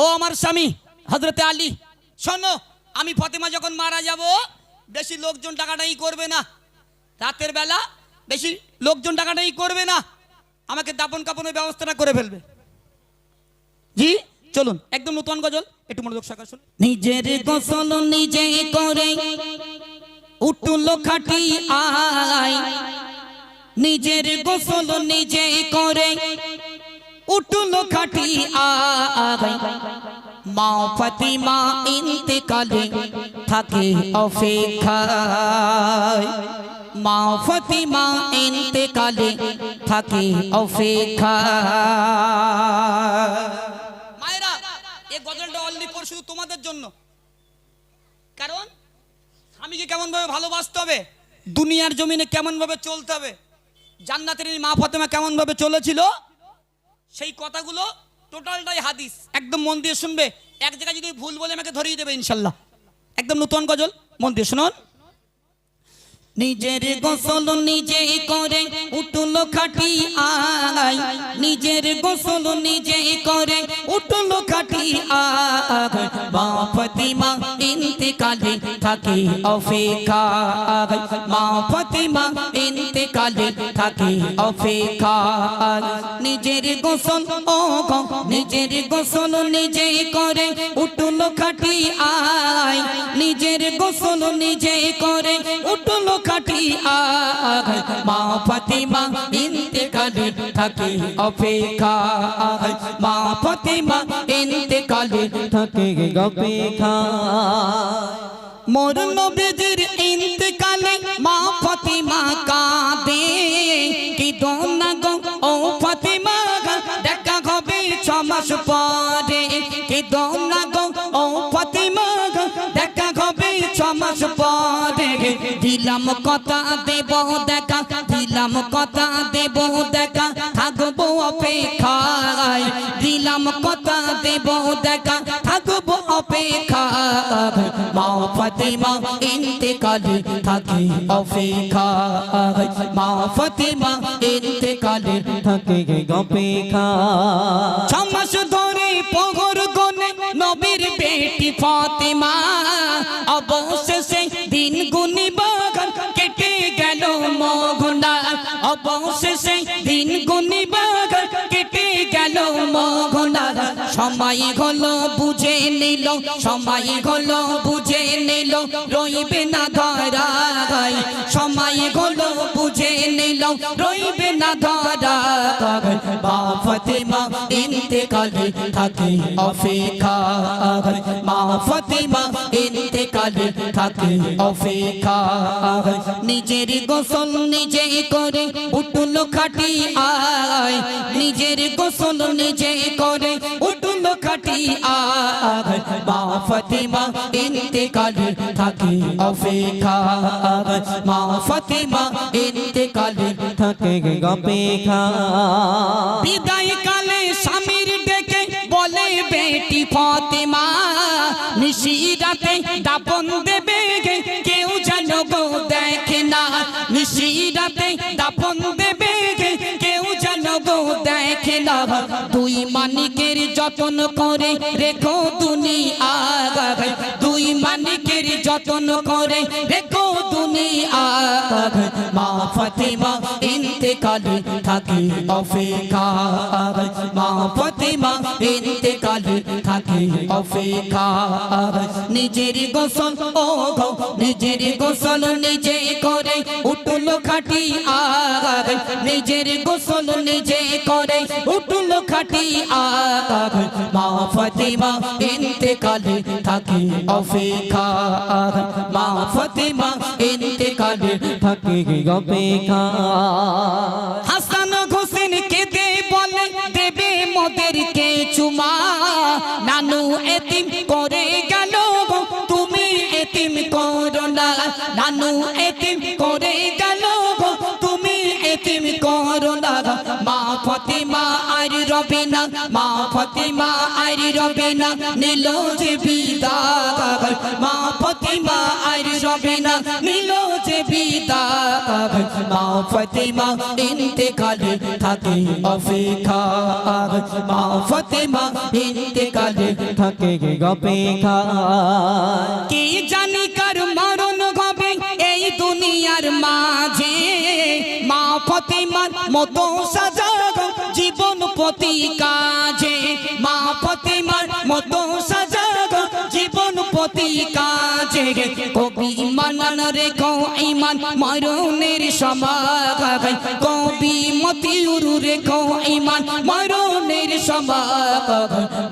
ও আমার স্বামী হজরতে আলী, শোনো, আমি ফতেমা যখন মারা যাব, বেশি লোকজন টাকাটাই করবে না। রাতের বেলা বেশি লোকজন টাকাটাই করবে না। আমাকে দাপন কাপনের ব্যবস্থাটা করে ফেলবে। জি, চলুন, একদম নতুন গজল। একটু মনোযোগ সহকারে শুনুন। নিজের গোসল নিজে করে উঠল খাটি আয়। নিজের গোসল নিজে করে উঠল খাটি আয় মা ফাতিমা ইন্তেকালে থাকে অপেক্ষায় মা ফাতিমা ইন্তেকালে থাকে অপেক্ষায় মায়েরা এই গজলটা অনলি পর তোমাদের জন্য। কারণ স্বামীকে কেমন ভাবে ভালোবাসতে হবে, দুনিয়ার জমিনে কেমন ভাবে চলতে হবে, জান্নাতের মা ফাতেমা কেমন ভাবে চলেছিল? সেই কথাগুলো টোটালটাই হাদিস। একদম মন দিয়ে শুনবে। এক জায়গায় যদি ভুল বলে আমাকে ধরিয়ে দেবে, ইনশাল্লাহ। একদম নতুন গজল। মন দিয়ে শুনুন। নিজের গোসল নিজে করে, উঠল খাটি আয় নিজের গোসল নিজে করে, উঠল খাটি আয় মা ফাতিমা ইন্তেকালে থাকে অপেক্ষা মা ফাতিমা ইন্তেকালে থাকে অপেক্ষা নিজের গোসল ও নিজের গোসল নিজে করে উঠল খাটি আয়, নিজের গোসল নিজে করে। উঠল খাটি আয়, মা ফাতিমা ইন্তেকালে থাকে অপেক্ষা মা ফাতিমা ইন্তেকালে থাকে অপেক্ষা মোর নবীজির ইন্তেকালে মা ফাতিমা কি মাস পরে দিলাম কথা দেব, দেখা। দিলাম কথা দেব, দেখা। থাকব অপেক্ষায়। দিলাম কথা দেব, দেখা। থাকব অপেক্ষায়। মা ফাতিমা ইন্তেকালে থাকে অপেক্ষায়। মা ফাতিমা ইন্তেকালে থাকে অপেক্ষা ছমাস ধরে পহর গনে নবীর বেটি ফাতেমা। অবশেষে দিন গুনি বাগান কেটে গেল মগনা। অবশেষে দিন গুনি বাগান কেটে গেল মগনা। সময় হলো নিল, সময় বুঝে নিল, রইবে না ধরাই সময় বুঝে নিল, রইবে না ইন্তেকালে অপেক্ষা ইন্তেকালে অপেক্ষা নিজের গোসল নিজে করে, উঠল খাটি আয়। নিজের গোসল নিজে করে, উঠল খাটি আয় মা ফাতিমা ইন্তেকালে থাকে অপেক্ষা মা ফাতিমা ইন্তেকালে থাকে অপেক্ষা বিদায় কালে স্বামীর ডেকে বলে বেটি ফতেমা নিশিরাতে দাপন দেবে কেউ যেন গো দেখে না নিশিরাতে দুই মানিকের যতন করে রেখো দুনিয়া দুই মানিকের যতন করে রেখো দুনিয়া মা ফাতিমা ইন্তেকালে থাকে অপেক্ষা মা ইন্তেকালে নিজের গোসল, ও নিজের গোসল নিজে করে উঠল খাটি আগ নিজের গোসল নিজে করে উঠল খাটি আগ মা ফতিমা ইন্তেকালে থাকে, অপেক্ষা মা ফতিমা ইন্তেকালে থাকে, অপেক্ষা হাসান হোসেন কেঁদে বলে, দেবে মোদেরকে চুমা? নানু এতিম মা ফতিমা আর রবে নিল যে বিদায় মা ফতিমা আর রবে না নিল যে বিদায় মা ফতেমা ইন্তেকালে থাকে অপেক্ষা মা ফতেমা ইন্তেকালে থাকে অপেক্ষা কি জানি কার মরণ হবে এই দুনিয়ার মাঝে? মা ফতেমার মতো জীবন প্রতি কাজে মা ফতেমার মতো সাজাগ জীবন প্রতি কাজে। কবি মানান রেখো ইমান, মরণের সমাগ কবি মতিউর রেখো ইমান, মরণের সমাগ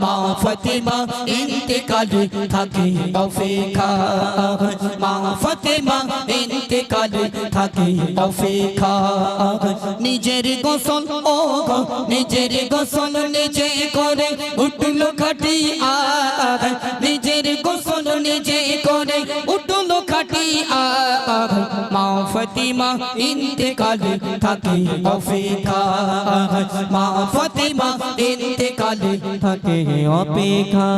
মা ফতেমা ইন্তেকালে থাকে অপেক্ষা। মা ফতেমা ইন্তেকালে থাকে অপেক্ষা নিজের গোসল, ও নিজের গোসল নিজে করে, উঠল খাটি আগ। নিজের গোসল নিজে করে, উঠল খাটি আগ। মা ফতিমা ইন্তেকালে থাকে অপেক্ষা। মা ফতিমা ইন্তেকালে থাকে অপেক্ষা।